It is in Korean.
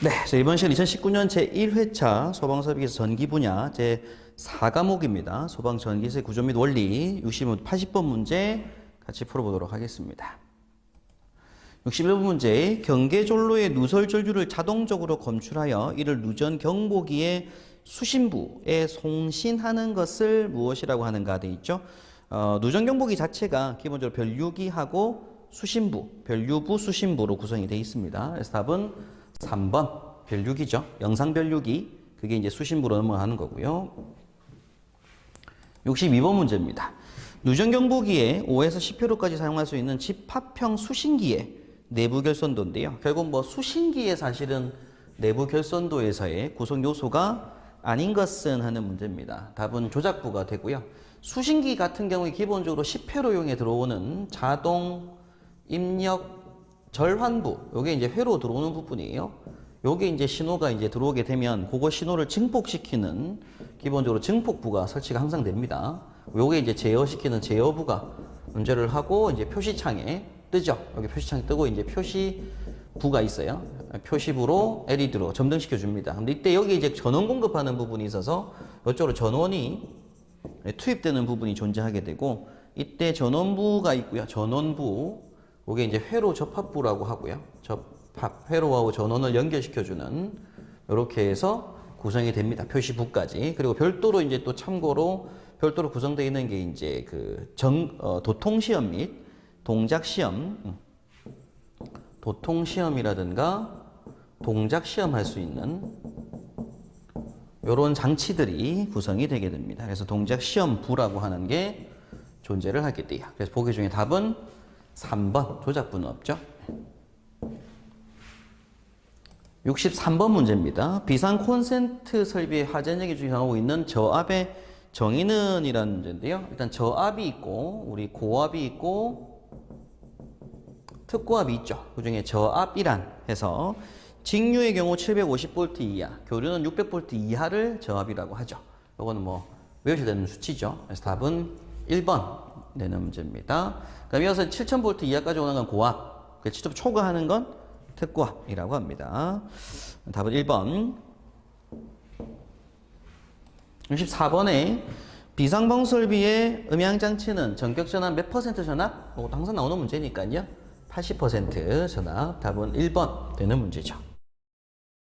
그래서 이번 시간 2019년 제1회차 소방설비기사 전기 분야 제4과목입니다. 소방 전기세 구조 및 원리 60문 80번 문제 같이 풀어보도록 하겠습니다. 61번 문제 경계존로의 누설 전류를 자동적으로 검출하여 이를 누전 경보기의 수신부에 송신하는 것을 무엇이라고 하는가 돼 있죠. 어, 누전 경보기 자체가 기본적으로 변류기하고 수신부, 변류부, 수신부로 구성이 되어 있습니다. 그래서 답은 3번 변류기죠. 영상 변류기 그게 이제 수신부로 넘어가는 거고요. 62번 문제입니다. 누전 경보기에 5에서 10회로까지 사용할 수 있는 집합형 수신기의 내부 결선도인데요. 결국 뭐 수신기의 사실은 내부 결선도에서의 구성 요소가 아닌 것은 하는 문제입니다. 답은 조작부가 되고요. 수신기 같은 경우에 기본적으로 10회로 용에 들어오는 자동 입력 절환부, 요게 이제 회로 들어오는 부분이에요. 요게 이제 신호가 이제 들어오게 되면 그거 신호를 증폭시키는 기본적으로 증폭부가 설치가 항상 됩니다. 요게 이제 제어시키는 제어부가 문제를 하고 이제 표시창에 뜨죠. 여기 표시창에 뜨고 이제 표시부가 있어요. 표시부로 LED로 점등시켜 줍니다. 근데 이때 여기 이제 전원 공급하는 부분이 있어서 이쪽으로 전원이 투입되는 부분이 존재하게 되고 이때 전원부가 있고요. 전원부 이게 이제 회로 접합부라고 하고요. 접합 회로하고 전원을 연결시켜주는 이렇게 해서 구성이 됩니다. 표시부까지 그리고 별도로 이제 또 참고로 별도로 구성되어 있는 게 이제 그 정, 어, 도통 시험 및 동작 시험, 음. 도통 시험이라든가 동작 시험 할 수 있는 이런 장치들이 구성이 되게 됩니다. 그래서 동작 시험부라고 하는 게 존재를 하게 돼요. 그래서 보기 중에 답은 3번 조작부는 없죠. 63번 문제입니다. 비상 콘센트 설비의 화전력이 주장하고 있는 저압의 정의는 이라는 문제인데요. 일단 저압이 있고 우리 고압이 있고 특고압이 있죠. 그 중에 저압이란 해서 직류의 경우 750V 이하, 교류는 600V 이하를 저압이라고 하죠. 이거는 뭐 외우셔야 되는 수치죠. 그래서 답은 1번 내는 문제입니다. 그럼 이어서 7000V 이하까지 오는 건 고압, 7점 초과하는 건 특고압이라고 합니다. 답은 1번. 64번에 비상방 설비의 음향장치는 전격 전압 몇 퍼센트 전압? 항상 나오는 문제니까요. 80% 전압. 답은 1번 되는 문제죠.